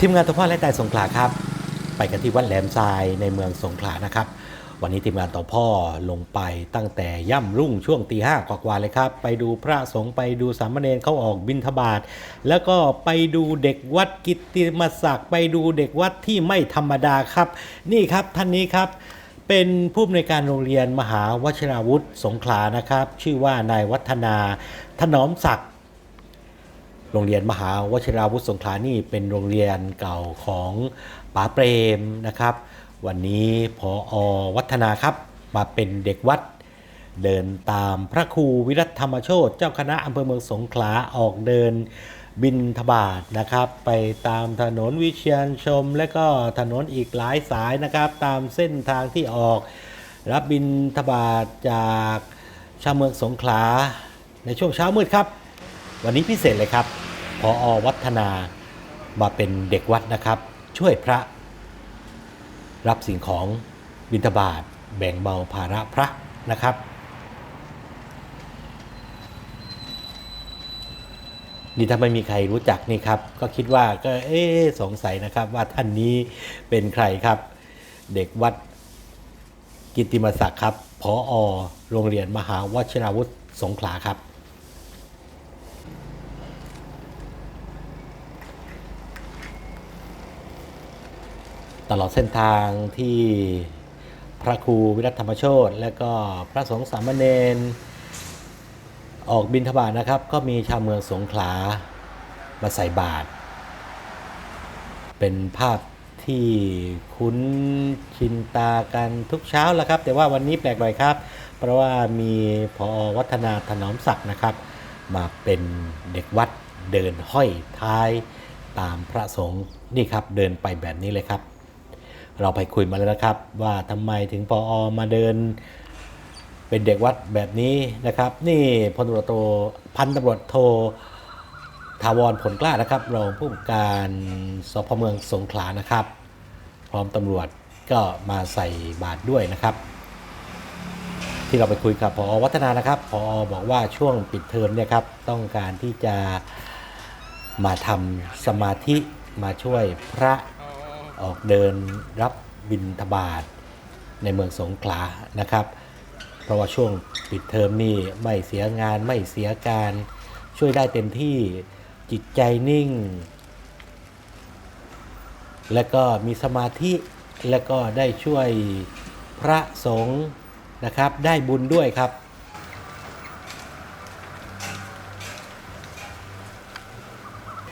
ทีมงานทพ่อและแต่สงขลาครับ ไปกันที่วัดแหลมทรายในเมืองสงขลานะครับ วันนี้ทีมงานต่อพ่อลงไปตั้งแต่ย่ำรุ่งช่วงตีห้ากว่าๆเลยครับ ไปดูพระสงฆ์ไปดูสามเณรเข้าออกบิณฑบาตแล้วก็ไปดูเด็กวัดกิตติมศักดิ์ไปดูเด็กวัดที่ไม่ธรรมดาครับ นี่ครับท่านนี้ครับเป็นผู้อำนวยการโรงเรียนมหาวชิราวุธสงขลานะครับ ชื่อว่านายวัฒนาถนอมศักดิ์ โรงเรียนมหาวชิราวุธสงขลานี่เป็นโรงเรียนเก่าของป๋าเปรมนะครับ วันนี้พออวัฒนาครับมาเป็นเด็กวัด เดินตามพระครูวิรัตธรรมโชตเจ้าคณะอำเภอเมืองสงขลาออกเดินบินทบาทนะครับ ไปตามถนนวิเชียนชม และก็ถนนอีกหลายสายนะครับ ตามเส้นทางที่ออก รับบินทบาทจากชาวเมืองสงขลาในช่วงเช้ามืดครับ วันนี้พิเศษเลยครับพออวัฒนามาเป็นเด็กวัดนะครับ ช่วยพระ รับสิ่งของบิณฑบาตแบ่งเบาภาระพระนะครับ นี่ถ้าไม่มีใครรู้จักนี่ครับ ก็คิดว่าก็เอ๊สงสัยนะครับว่าท่านนี้เป็นใครครับ เด็กวัดกิติมศักดิ์ครับพออโรงเรียนมหาวชิราวุธสงขลาครับ ตลอดเส้นทางที่พระครูวิรัตธรรมโชตและก็พระสงฆ์สามเณรออกบินทบาทนะครับ ก็มีชาวเมืองสงขลามาใส่บาตรเป็นภาพที่คุ้นชินตากันทุกเช้าแล้วครับ แต่ว่าวันนี้แปลกหน่อยครับ เพราะว่ามีพอวัฒนาถนอมศักดิ์นะครับ มาเป็นเด็กวัดเดินห้อยท้ายตามพระสงฆ์นี่ครับเดินไปแบบนี้เลยครับ เราไปคุยมาแล้วนะครับ ว่าทำไมถึงปออมาเดิน เป็นเด็กวัดแบบนี้นะครับ นี่พลตำรวจโทพันตำรวจโททาวรผลกล้านะครับรองผู้กำกับการสพเมืองสงขลานะครับ พร้อมตำรวจก็มาใส่บาตรด้วยนะครับ ที่เราไปคุยกับพอวัฒนานะครับพอบอกว่าช่วงปิดเทอมเนี่ยครับต้องการที่จะมาทำสมาธิมาช่วยพระ ออกเดินรับบิณฑบาตในเมืองสงขลานะครับ เพราะว่าช่วงปิดเทอมนี่ไม่เสียงานไม่เสียการช่วยได้เต็มที่จิตใจนิ่ง และก็มีสมาธิและก็ได้ช่วยพระสงฆ์นะครับ ได้บุญด้วยครับ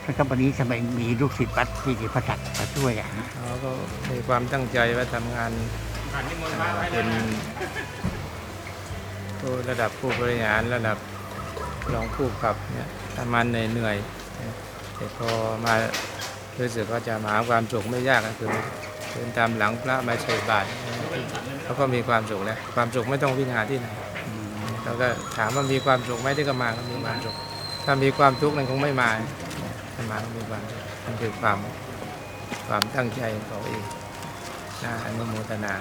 นะครับวันนี้ทำไมมีลูกศิษย์วัดที่พระศักดิ์มาช่วยอะฮะเราก็มีความตั้งใจว่าทำงานเป็นผู้ระดับผู้บริหารระดับรองผู้ขับเนี่ยทำมันเหนื่อยๆแต่พอมารู้สึกว่าจะมาหาความสุขไม่ยากก็คือเดินตามหลังพระมาใส่บาตรเขาก็มีความสุขแล้วความสุขไม่ต้องวิ่งหาที่ไหนแล้วก็ถามว่ามีความสุขไหมที่ก็มาก็มีความสุขถ้ามีความทุกข์นั้นคงไม่มา ถ้ามาก็มีความสุขนั่นคือความความตั้งใจของเขาเองน่าอนุโมทนา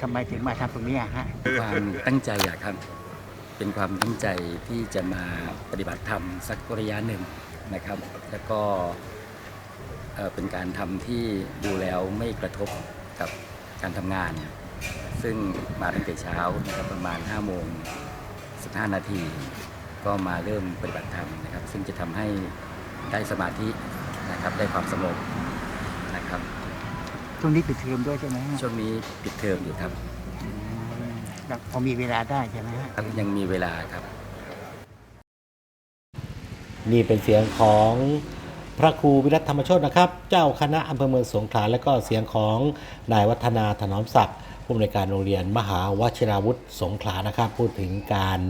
ทำไมถึงมาทำตรงนี้อะฮะ ความตั้งใจอะครับเป็นความตั้งใจที่จะมาปฏิบัติธรรมสักระยะหนึ่งนะครับ แล้วก็เอ่อเป็นการทำที่ดูแล้วไม่กระทบกับการทำงาน ซึ่งมาตั้งแต่เช้านะครับประมาณ 5 โมง 15 นาที ก็มาเริ่มปฏิบัติธรรมนะครับ ซึ่งจะทำให้ ได้สมาธินะครับได้ความสงบนะครับช่วงนี้ปิดเทอมด้วยใช่ไหมฮะช่วงนี้ปิดเทอมอยู่ครับอืมแล้วพอมีเวลาได้ใช่ไหมฮะครับยังมีเวลาครับ นี่เป็นเสียงของพระครูวิรัตธรรมโชตนะครับ เจ้าคณะอำเภอเมืองสงขลาและก็เสียงของนายวัฒนาถนอมศักดิ์ผู้อำนวยการโรงเรียนมหาวชิราวุธสงขลานะครับ พูดถึงการ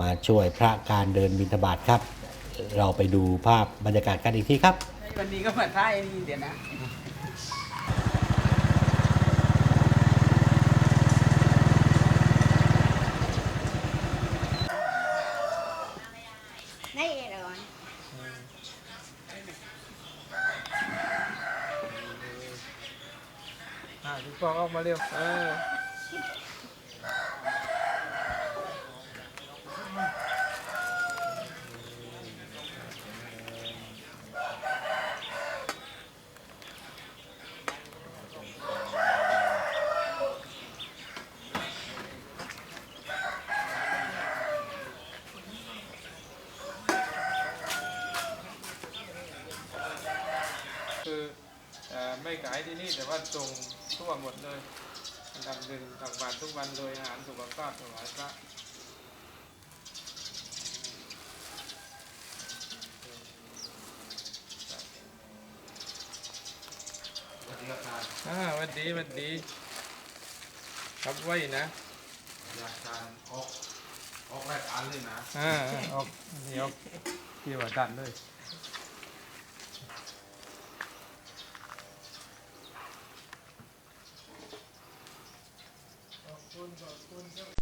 มาช่วยพระการเดินบิณฑบาตครับ เราไปดูภาพบรรยากาศกันอีกทีครับ วันนี้ก็เหมือนท่าไอ้นี่เดี๋ยวนะ Đây rồi. อ่าทุกคนออกมาเร็วเออ ที่นี่แต่ว่าส่งทั่วหมดเลยอันดับหนึ่งตักบาตรทุกวันเลยอาหารสุขภาพถวายพระสวัสดีครับอาจารย์อ่าหวันดีหวันดี ครับไว้นะอาจารย์ออกออกรายการเลยนะอ่าออกนี่ออกที่ว่าดันเลย one about 27.